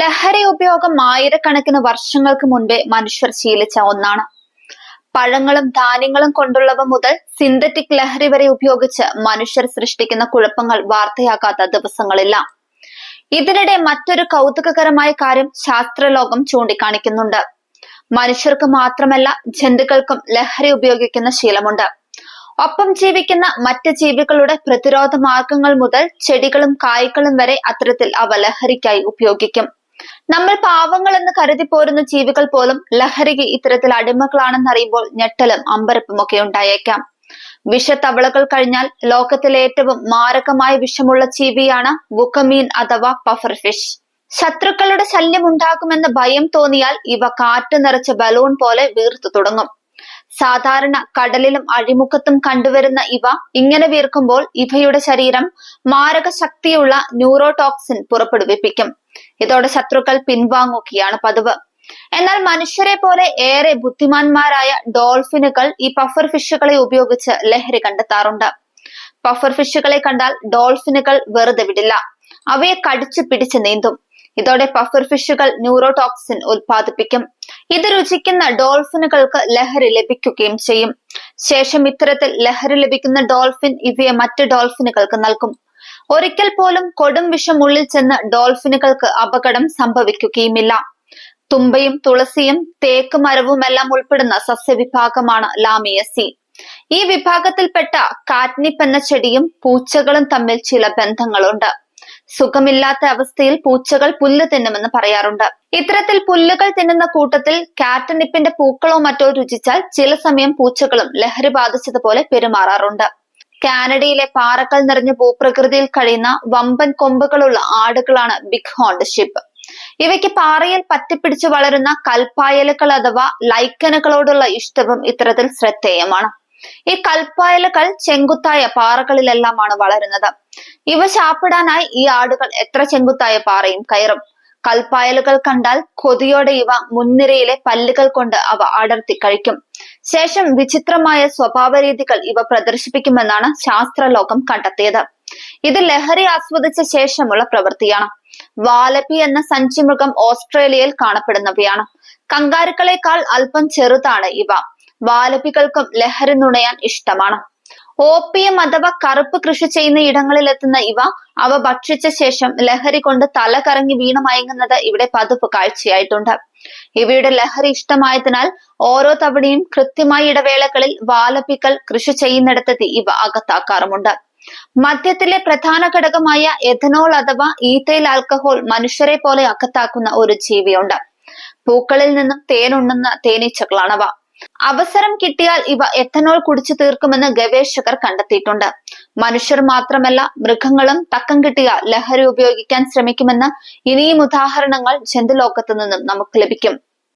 ലഹരി ഉപയോഗം ആയിരക്കണക്കിന് വർഷങ്ങൾക്ക് മുൻപേ മനുഷ്യർ ശീലിച്ച ഒന്നാണ്. പഴങ്ങളും ധാന്യങ്ങളും കൊണ്ടുള്ളവ മുതൽ സിന്തറ്റിക് ലഹരി വരെ ഉപയോഗിച്ച് മനുഷ്യർ സൃഷ്ടിക്കുന്ന കുഴപ്പങ്ങൾ വാർത്തയാക്കാത്ത ദിവസങ്ങളില്ല. ഇതിനിടെ മറ്റൊരു കൗതുകകരമായ കാര്യം ശാസ്ത്രലോകം ചൂണ്ടിക്കാണിക്കുന്നുണ്ട്. മനുഷ്യർക്ക് മാത്രമല്ല ജന്തുക്കൾക്കും ലഹരി ഉപയോഗിക്കുന്ന ശീലമുണ്ട്. ഒപ്പം ജീവിക്കുന്ന മറ്റ് ജീവികളുടെ പ്രതിരോധ മാർഗങ്ങൾ മുതൽ ചെടികളും കായ്കളും വരെ അത്തരത്തിൽ അവ ലഹരിക്കായി ഉപയോഗിക്കും. നമ്മൾ പാവങ്ങൾ എന്ന് കരുതി പോരുന്ന ജീവികൾ പോലും ലഹരിക്ക് ഇത്തരത്തിൽ അടിമകളാണെന്ന് അറിയുമ്പോൾ ഞെട്ടലും അമ്പരപ്പും ഒക്കെ ഉണ്ടായേക്കാം. വിഷത്തവളകൾ കഴിഞ്ഞാൽ ലോകത്തിലെ ഏറ്റവും മാരകമായ വിഷമുള്ള ജീവിയാണ് വുക്കമീൻ അഥവാ പഫർ ഫിഷ്. ശത്രുക്കളുടെ ശല്യം ഉണ്ടാകുമെന്ന് ഭയം തോന്നിയാൽ ഇവ കാറ്റ് നിറച്ച ബലൂൺ പോലെ വീർത്തു തുടങ്ങും. സാധാരണ കടലിലും അഴിമുഖത്തും കണ്ടുവരുന്ന ഇവ ഇങ്ങനെ വീർക്കുമ്പോൾ ഇവയുടെ ശരീരം മാരക ശക്തിയുള്ള ന്യൂറോടോക്സിൻ പുറപ്പെടുവിപ്പിക്കും. ഇതോടെ ശത്രുക്കൾ പിൻവാങ്ങുകയാണ് പതിവ്. എന്നാൽ മനുഷ്യരെ പോലെ ഏറെ ബുദ്ധിമാന്മാരായ ഡോൾഫിനുകൾ ഈ പഫർ ഫിഷുകളെ ഉപയോഗിച്ച് ലഹരി കണ്ടെത്താറുണ്ട്. പഫർ ഫിഷുകളെ കണ്ടാൽ ഡോൾഫിനുകൾ വെറുതെ വിടില്ല. അവയെ കടിച്ചു പിടിച്ച് നീന്തും. ഇതോടെ പഫർ ഫിഷുകൾ ന്യൂറോടോക്സിൻ ഉത്പാദിപ്പിക്കും ഇത് രുചിക്കുന്ന ഡോൾഫിനുകൾക്ക് ലഹരി ലഭിക്കുകയും ചെയ്യും. ശേഷം ഇത്തരത്തിൽ ലഹരി ലഭിക്കുന്ന ഡോൾഫിൻ ഇവയെ മറ്റ് ഡോൾഫിനുകൾക്ക് നൽകും. ഒരിക്കൽ പോലും കൊടും വിഷം ഉള്ളിൽ ചെന്ന് ഡോൾഫിനുകൾക്ക് അപകടം സംഭവിക്കുകയുമില്ല. തുമ്പയും തുളസിയും തേക്ക് മരവുമെല്ലാം ഉൾപ്പെടുന്ന സസ്യവിഭാഗമാണ് ലാമിയസി. ഈ വിഭാഗത്തിൽപ്പെട്ട കാറ്റ്നിപ്പ് എന്ന ചെടിയും പൂച്ചകളും തമ്മിൽ ചില ബന്ധങ്ങളുണ്ട്. സുഖമില്ലാത്ത അവസ്ഥയിൽ പൂച്ചകൾ പുല്ല് തിന്നുമെന്ന് പറയാറുണ്ട്. ഇത്തരത്തിൽ പുല്ലുകൾ തിന്നുന്ന കൂട്ടത്തിൽ കാറ്റനിപ്പിന്റെ പൂക്കളോ മറ്റോ രുചിച്ചാൽ ചില സമയം പൂച്ചകളും ലഹരി ബാധിച്ചതുപോലെ പെരുമാറാറുണ്ട്. കാനഡയിലെ പാറകൾ നിറഞ്ഞ ഭൂപ്രകൃതിയിൽ കഴിയുന്ന വമ്പൻ കൊമ്പുകളുള്ള ആടുകളാണ് ബിഗ് ഹോണ്ട് ഷിപ്പ്. ഇവയ്ക്ക് പാറയിൽ പറ്റിപ്പിടിച്ച് വളരുന്ന കൽപ്പായലുകൾ അഥവാ ലൈക്കനുകളോടുള്ള ഇഷ്ടവും ഇത്തരത്തിൽ ശ്രദ്ധേയമാണ്. ഈ കൽപ്പായലുകൾ ചെങ്കുത്തായ പാറകളിലെല്ലാമാണ് വളരുന്നത്. ഇവ ചാപ്പിടാനായി ഈ ആടുകൾ എത്ര ചെങ്കുത്തായ പാറയും കയറും. കൽപ്പായലുകൾ കണ്ടാൽ കൊതിയോടെ ഇവ മുൻനിരയിലെ പല്ലുകൾ കൊണ്ട് അവ അടർത്തി കഴിക്കും. ശേഷം വിചിത്രമായ സ്വഭാവരീതികൾ ഇവ പ്രദർശിപ്പിക്കുമെന്നാണ് ശാസ്ത്രലോകം കണ്ടെത്തിയത്. ഇത് ലഹരി ആസ്വദിച്ച ശേഷമുള്ള പ്രവൃത്തിയാണ്. വാലപ്പി എന്ന സഞ്ചിമൃഗം ഓസ്ട്രേലിയയിൽ കാണപ്പെടുന്നവയാണ്. കങ്കാരുക്കളെക്കാൾ അല്പം ചെറുതാണ് ഇവ. വാലപ്പികൾക്കും ലഹരി നുണയാൻ ഇഷ്ടമാണ്. ഓപ്പിയം അഥവാ കറുപ്പ് കൃഷി ചെയ്യുന്ന ഇടങ്ങളിൽ എത്തുന്ന ഇവ അവ ഭക്ഷിച്ച ശേഷം ലഹരി കൊണ്ട് തല കറങ്ങി വീണ് മയങ്ങുന്നത് ഇവിടെ പതിപ്പ് കാഴ്ചയായിട്ടുണ്ട്. ഇവയുടെ ലഹരി ഇഷ്ടമായതിനാൽ ഓരോ തവണയും കൃത്യമായ ഇടവേളകളിൽ വാലപ്പിക്കൽ കൃഷി ചെയ്യുന്നിടത്തെത്തി ഇവ അകത്താക്കാറുമുണ്ട്. മദ്യത്തിലെ പ്രധാന ഘടകമായ എഥനോൾ അഥവാ ഈത്തയിൽ ആൽക്കഹോൾ മനുഷ്യരെ പോലെ അകത്താക്കുന്ന ഒരു ജീവിയുണ്ട്. പൂക്കളിൽ നിന്നും തേനുണ്ണുന്ന തേനീച്ചകളാണവ. അവസരം കിട്ടിയാൽ ഇവ എത്തനോൾ കുടിച്ചു തീർക്കുമെന്ന് ഗവേഷകർ കണ്ടെത്തിയിട്ടുണ്ട്. മനുഷ്യർ മാത്രമല്ല മൃഗങ്ങളും തക്കം കിട്ടിയ ലഹരി ഉപയോഗിക്കാൻ ശ്രമിക്കുമെന്ന് ഇനിയും ഉദാഹരണങ്ങൾ ജന്തുലോകത്തു നിന്നും നമുക്ക് ലഭിക്കും.